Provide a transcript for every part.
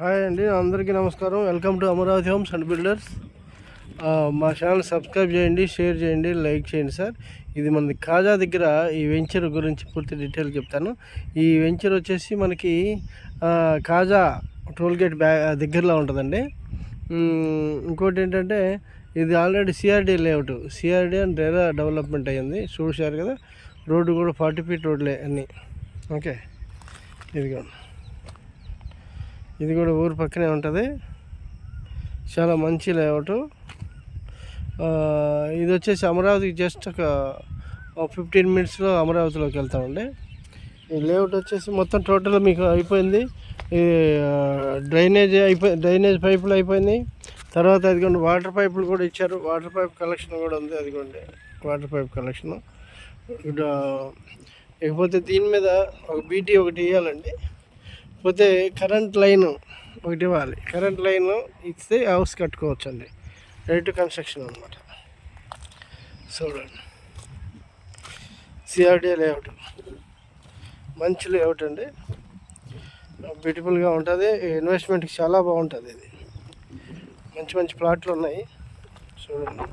Hi అండి అందరికీ నమస్కారం. Welcome to Amaravati homes and builders మా ఛానల్ సబ్స్క్రైబ్ చేయండి షేర్ చేయండి లైక్ చేయండి సార్. ఇది మనది కాజా దగ్గర ఈ వెంచర్ గురించి పూర్తి డీటెయిల్ చెప్తాను. ఈ వెంచర్ వచ్చేసి మనకి కాజా టోల్గేట్ బ్యా దగ్గరలో ఉంటుందండి. ఇంకోటి ఏంటంటే ఇది already CRD layout. CRD and RERA development అయ్యింది. చూశారు కదా రోడ్డు కూడా ఫార్టీ ఫీట్ రోడ్లే అన్నీ. ఓకే ఇదిగోండి ఇది కూడా ఊరు పక్కనే ఉంటుంది. చాలా మంచి లేఅవుట్. ఇది వచ్చేసి అమరావతికి జస్ట్ ఒక ఫిఫ్టీన్ మినిట్స్లో అమరావతిలోకి వెళ్తామండి. ఈ లేఅవుట్ వచ్చేసి మొత్తం టోటల్ మీకు అయిపోయింది. ఈ డ్రైనేజ్ అయిపోయి డ్రైనేజ్ పైపులు అయిపోయింది. తర్వాత అదిగోండి వాటర్ పైపులు కూడా ఇచ్చారు. వాటర్ పైప్ కలెక్షన్ కూడా ఉంది అదిగోండి వాటర్ పైప్ కలెక్షన్. ఇక్కడ ఇకపోతే దీని మీద ఒక బీటీ ఒకటి ఇవ్వాలండి పోతే కరెంట్ లైన్ ఒకటి ఇవ్వాలి. కరెంట్ లైన్ ఇస్తే హౌస్ కట్టుకోవచ్చు అండి రెడీ టు కన్స్ట్రక్షన్ అనమాట చూడండి సిఆర్డీ లేఅవుట్ మంచి లేఅవుట్ అండి. బ్యూటిఫుల్గా ఉంటుంది. ఇన్వెస్ట్మెంట్కి చాలా బాగుంటుంది ఇది. మంచి మంచి ప్లాట్లు ఉన్నాయి. చూడండి.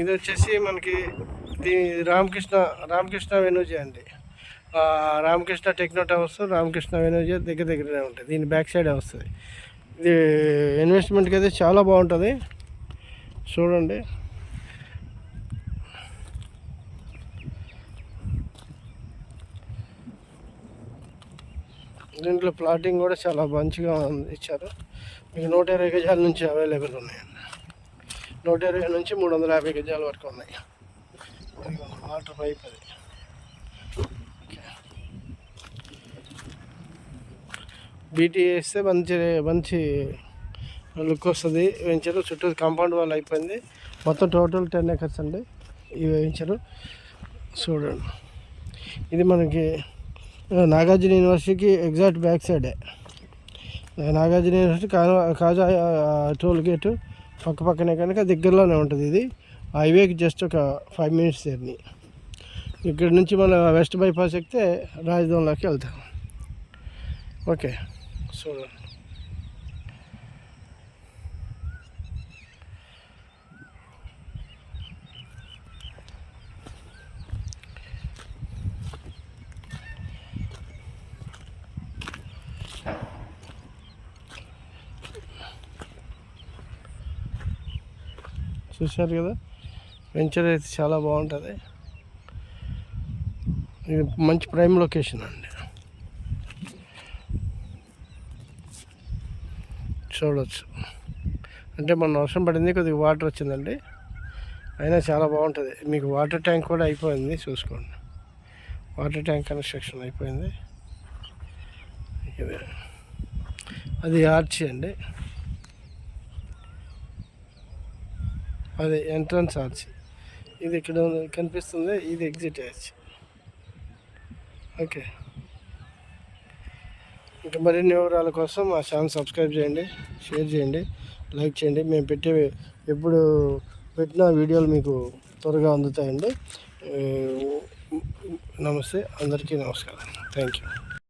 ఇది వచ్చేసి మనకి రామకృష్ణ రామకృష్ణ వెనూజే అండి. రామకృష్ణ టెక్నో టవర్స్ రామకృష్ణ వెనూజే దగ్గర దగ్గరనే ఉంటుంది. దీని బ్యాక్ సైడ్ వస్తుంది. ఇది ఇన్వెస్ట్మెంట్కి అయితే చాలా బాగుంటుంది. చూడండి. దీంట్లో ప్లాటింగ్ కూడా చాలా మంచిగా ఇచ్చారు. మీకు నూట ఇరవై గజాల నుంచి అవైలబుల్ ఉన్నాయండి నూట ఇరవై నుంచి మూడు వందల యాభై గజాల వరకు ఉన్నాయి. వాటర్ పైప్ అది. బీటీ వేస్తే మంచి మంచి లుక్ వస్తుంది. వేయించారు చుట్టూ కాంపౌండ్ వాళ్ళు అయిపోయింది. మొత్తం టోటల్ టెన్ ఎకర్స్ అండి ఇవి వేయించారు చూడండి. ఇది మనకి నాగార్జున యూనివర్సిటీకి ఎగ్జాక్ట్ బ్యాక్ సైడే. Nagarjuna university Kaza Kaza toll gate పక్క పక్కనే కనుక దగ్గరలోనే ఉంటుంది ఇది. హైవేకి జస్ట్ ఒక ఫైవ్ మినిట్స్ జర్నీ. ఇక్కడ నుంచి మన వెస్ట్ బైపాస్ ఎక్కితే రాజధానిలోకి వెళ్తాం. ఓకే చూడండి. చూశారు కదా? వెంచర్ అయితే చాలా బాగుంటుంది. ఇది మంచి ప్రైమ్ లొకేషన్ అండి. చూడవచ్చు అంటే మొన్న వర్షం పడింది కొద్దిగా వాటర్ వచ్చిందండి. అయినా చాలా బాగుంటుంది. మీకు వాటర్ ట్యాంక్ కూడా అయిపోయింది చూసుకోండి. వాటర్ ట్యాంక్ కన్స్ట్రక్షన్ అయిపోయింది. ఇది. అది ఆర్చి అండి. అది ఎంట్రన్స్ ఆర్చి ఇది ఇక్కడ కనిపిస్తుంది ఇది ఎగ్జిట్ ఆర్చి ఓకే ఇంకా మరిన్ని వివరాల కోసం మా ఛానల్ సబ్స్క్రైబ్ చేయండి షేర్ చేయండి లైక్ చేయండి. మేము పెట్టే ఎప్పుడు పెట్టిన వీడియోలు మీకు త్వరగా అందుతాయండి. నమస్తే అందరికీ నమస్కారం. Thank you